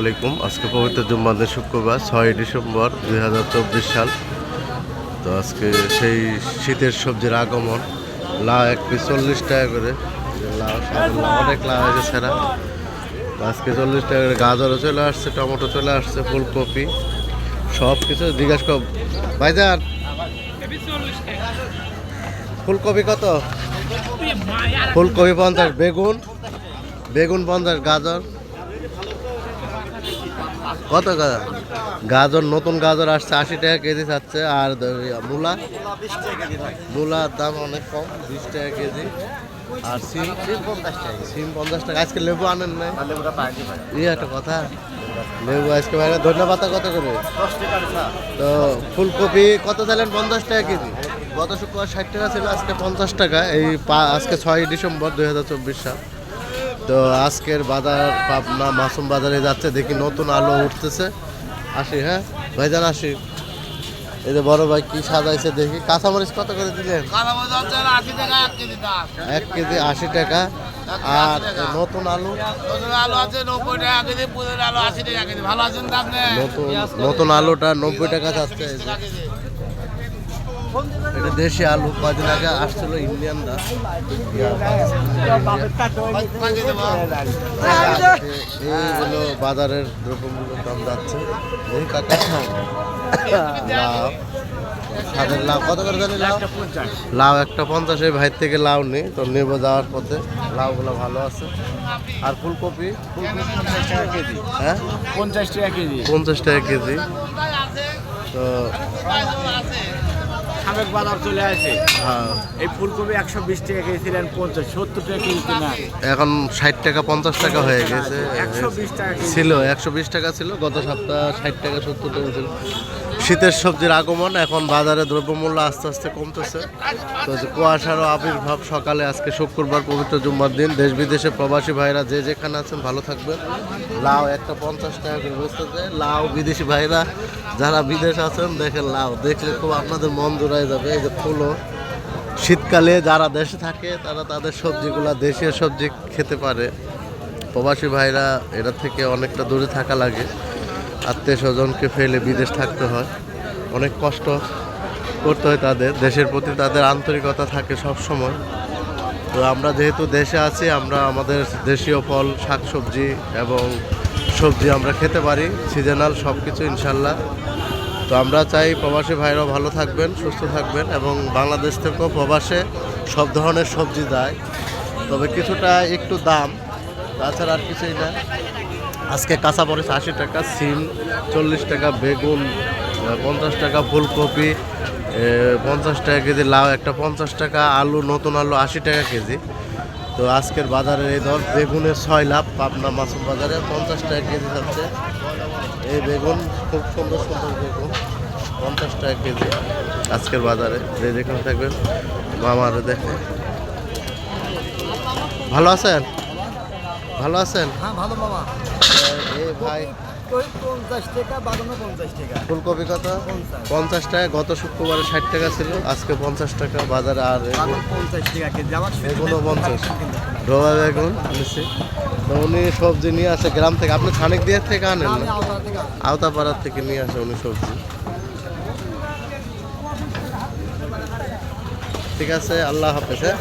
আলাইকুম। আজকে পবিত্র জুম্মাদের শুক্রবার ছয় ডিসেম্বর দুই হাজার চব্বিশ সাল। তো আজকে সেই শীতের সবজির আগমন, লাউ এক পিস চল্লিশ টাকা করে। অনেক লাউ আছে সেরা। আজকে চল্লিশ টাকা করে গাজরও চলে আসছে, টমেটো চলে আসছে, ফুলকপি সব কিছু জিজ্ঞাসা কর। ভাইজান, ফুলকপি কত? ফুলকপি পঞ্চাশ, বেগুন বেগুন পঞ্চাশ, গাজর। কত গাজর, নতুন গাজর আসছে, আশি টাকা কেজি চাচ্ছে আর মূলা? মূলার দাম অনেক কম, বিশ টাকা কেজি। আর সিম? সিম পঞ্চাশ টাকা। আজকে লেবু আনেন নাই? এই একটা কথা। লেবু আজকে বাইরে ধন্যবাদ কত করে? তো ফুলকপি কত চাইলেন? পঞ্চাশ টাকা কেজি। গত শুক্রবার ষাট টাকা ছিল, আজকে পঞ্চাশ টাকা। এই আজকে ছয় ডিসেম্বর দুই হাজার চব্বিশ সাল। তো আজকের বাজার পাবনা মাসুম বাজারে যাচ্ছে দেখি নতুন আলো উঠতেছে। আসি হ্যাঁ? ভাইজান আসি। এই যে বড় ভাই কি সাজাইছে দেখি। কাঁচামরিচ কত করে দিলেন? এক কেজি আশি টাকা। আর নতুন আলু? নতুন আলুটা নব্বই টাকা যাচ্ছে। এটা দেশি আলু কদিন আগে আসছিল ইন্ডিয়ানরা। এইগুলো বাজারের দ্রব্যমূল্যের দাম যাচ্ছে। এই কাকা লাউ। সাদের লাউ কত করে জানি লাউ? লাউ একটা পঞ্চাশ এই ভাই থেকে লাউ নেই তো নেব যাওয়ার পথে। লাউগুলো ভালো আছে। আর ফুলকপি? ফুলকপি পঞ্চাশ টাকা কেজি হ্যাঁ? পঞ্চাশ টাকা কেজি। পঞ্চাশ টাকা কেজি। তো সাবেক বাজার চলে আসে। হ্যাঁ। এই ফুলকপি একশো বিশ টাকা খেয়েছিলেন ছিলেন পঞ্চাশ সত্তর টাকা কিনতে না এখন ষাট টাকা পঞ্চাশ টাকা হয়ে গেছে। একশো বিশ টাকা ছিল একশো বিশ টাকা ছিল গত সপ্তাহ ষাট টাকা সত্তর টাকা ছিল। শীতের সবজির আগমন, এখন বাজারে দ্রব্যমূল্য আস্তে আস্তে কমতেছে। তো কুয়াশারও আবির্ভাব সকালে, আজকে শুক্রবার পবিত্র জুম্মার দিন, দেশ বিদেশে প্রবাসী ভাইরা যে যেখানে আছেন ভালো থাকবেন। লাউ একটা পঞ্চাশ টাকা করে বুঝতেছে লাউ বিদেশি ভাইরা যারা বিদেশ আছেন, দেখেন লাউ, দেখলে খুব আপনাদের মন জোড়ায় যাবে। এই যে ফুলও, শীতকালে যারা দেশে থাকে, তারা তাদের সবজিগুলা দেশীয় সবজি খেতে পারে। প্রবাসী ভাইরা এটা থেকে অনেকটা দূরে থাকা লাগে। আত্মীয় স্বজনকে ফেলে বিদেশ থাকতে হয়। অনেক কষ্ট করতে হয় তাদের। দেশের প্রতি তাদের আন্তরিকতা থাকে সব সময় তো আমরা যেহেতু দেশে আছি, আমরা আমাদের দেশীয় ফল, শাকসবজি এবং সবজি আমরা খেতে পারি সিজনাল সব কিছু ইনশাল্লাহ। তো আমরা চাই প্রবাসী ভাইরাও ভালো থাকবেন, সুস্থ থাকবেন এবং বাংলাদেশ থেকেও প্রবাসে সব ধরনের সবজি দেয়। তবে কিছুটা একটু দাম, তাছাড়া আর কিছুই না। আজকে কাঁচা মরিচ আশি টাকা, সিম চল্লিশ টাকা, বেগুন পঞ্চাশ টাকা, ফুলকপি পঞ্চাশ টাকা কেজি, লাউ একটা পঞ্চাশ টাকা, আলু, নতুন আলু আশি টাকা কেজি। তো আজকের বাজারে এই দর, বেগুনের ছয় লাভ, পাবনা মাসুম বাজারে পঞ্চাশ টাকা কেজি যাচ্ছে। এই বেগুন, খুব সুন্দর সুন্দর বেগুন, পঞ্চাশ টাকা কেজি আজকের বাজারে। যে যেখানে থাকবেন, মামার দেখে। ভালো আছেন? ভালো আছেন? হ্যাঁ ভালো এ ভাই। পঞ্চাশ টাকা বাদানো পঞ্চাশ টাকা। ফুলকপি কত পঞ্চাশ। টাকা গত শুক্রবারে ষাট টাকা ছিল আজকে পঞ্চাশ টাকা বাজারে আর পঞ্চাশ টাকা পঞ্চাশ। বেগুন নিচ্ছি তো উনি সবজি নিয়ে আসে গ্রাম থেকে। আপনি খানিক দিয়ে থেকে আনেন না? আওতাপাড়ার থেকে নিয়ে আসে উনি সবজি। ঠিক আছে আল্লাহ হাফেজ হ্যাঁ?